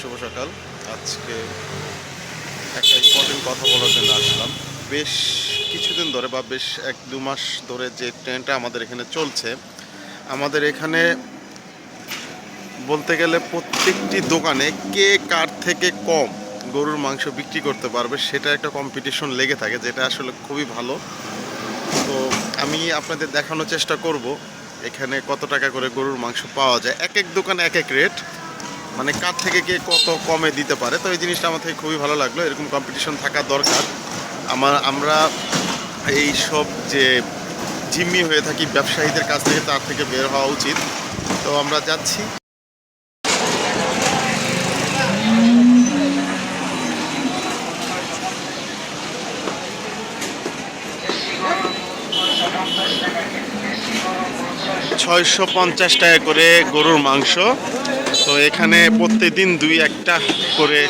শুভ সকাল। আজকে একটা ইম্পর্টেন্ট কথা বলার জন্য আসলাম। বেশ কিছুদিন ধরে বা বেশ এক দু মাস ধরে যে ট্রেনটা আমাদের এখানে চলছে, আমাদের এখানে বলতে গেলে প্রত্যেকটি দোকানে কে কার থেকে কম গরুর মাংস বিক্রি করতে পারবে সেটা একটা কম্পিটিশন লেগে থাকে, যেটা আসলে খুবই ভালো। তো আমি আপনাদের দেখানোর চেষ্টা করব এখানে কত টাকা করে গরুর মাংস পাওয়া যায়, এক এক দোকানে এক এক রেট মানে কার থেকে কে কত কমে দিতে পারে? তো এই জিনিসটা আমার থেকে খুবই ভালো লাগল। এরকম কম্পিটিশন থাকা দরকার। আমার, আমরা এই সব যে জিম্মি হয়ে থাকি ব্যবসায়ীদের কাছ থেকে তার থেকে বের হওয়া উচিত। তো আমরা যাচ্ছি। ছয়শো পঞ্চাশ টাকা করে গরুর মাংস। তো এখানে প্রত্যেকদিন দুই একটা করে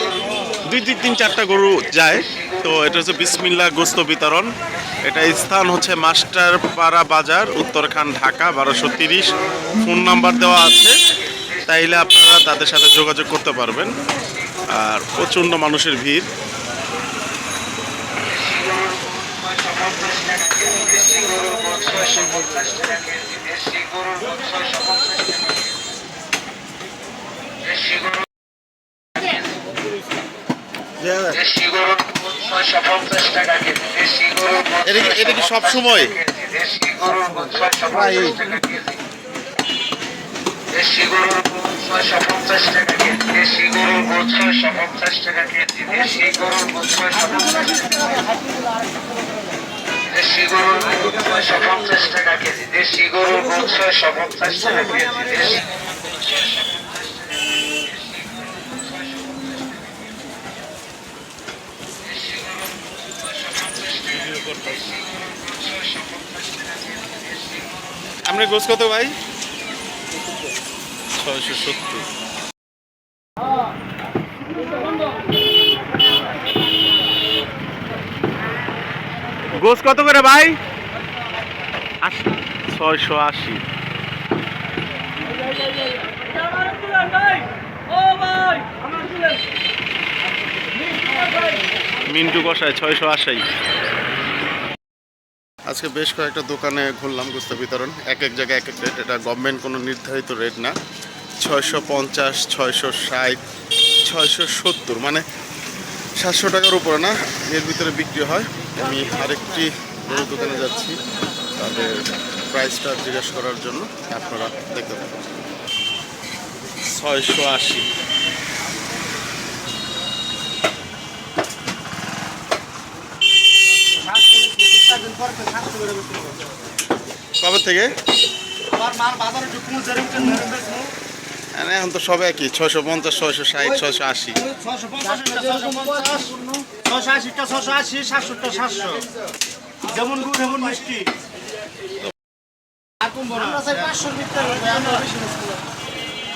দুই দুই, তিন, চারটা গরু যায়। তো এটা হচ্ছে বিসমিল্লা গোস্ত বিতরণ। এটা স্থান হচ্ছে মাস্টার পাড়া বাজার, উত্তরখান, ঢাকা, বারোশো তিরিশ। ফোন নাম্বার দেওয়া আছে। তাইলে আপনারা তাদের সাথে যোগাযোগ করতে পারবেন। আর প্রচণ্ড মানুষের ভিড়। এটা কি সব সময়? দেশি গরুর ছয়শো পঞ্চাশ টাকা কেজি দেশি গরুর ছয়শো পঞ্চাশ টাকা কেজি দেশি গরুর ছয়শো পঞ্চাশ টাকা কেজি দেশি গরুর ছয়শো পঞ্চাশ দেশি গরুর ছয়শো পঞ্চাশ টাকা কেজি দেশি গরুর ছয়শো পঞ্চাশ টাকা কেজি দেশি আপনার গোস কত ভাই? ছয়শো সত্তর। গোস কত করে ভাই? ছয়শো আশি। মিন্টু কষায় ছয়শো আশাই আজকে বেশ কয়েকটা দোকানে ঘুরলাম গুস্তা বিতরণ। এক এক জায়গায় এক এক রেট এটা গভর্নমেন্ট কোনো নির্ধারিত রেট না। ছয়শো পঞ্চাশ, ছয়শো ষাট, ছয়শো সত্তর। মানে সাতশো টাকার উপরে না, এর ভিতরে বিক্রি হয়। আমি আরেকটি বড় দোকানে যাচ্ছি, তাদের প্রাইসটা জিজ্ঞেস করার জন্য। আপনারা দেখতে পাবেন ছয়শো আশি। থেকে। এখন তো সব একই ছয়শো পঞ্চাশ ছয়শো ষাট ছয়শো আশি। ছশো আশিটা ছশো আশি সাতশোটা সাতশো। যেমন গুড় তেমন মিষ্টি।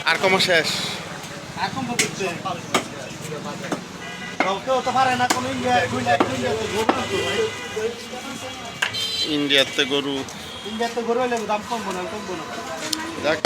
আর কমা শেষ? আর ইন্ডিয়াতে গরু না তো ভাই ইন্ডিয়াতে গরু হলে দাম কমবো না কমবো না দেখ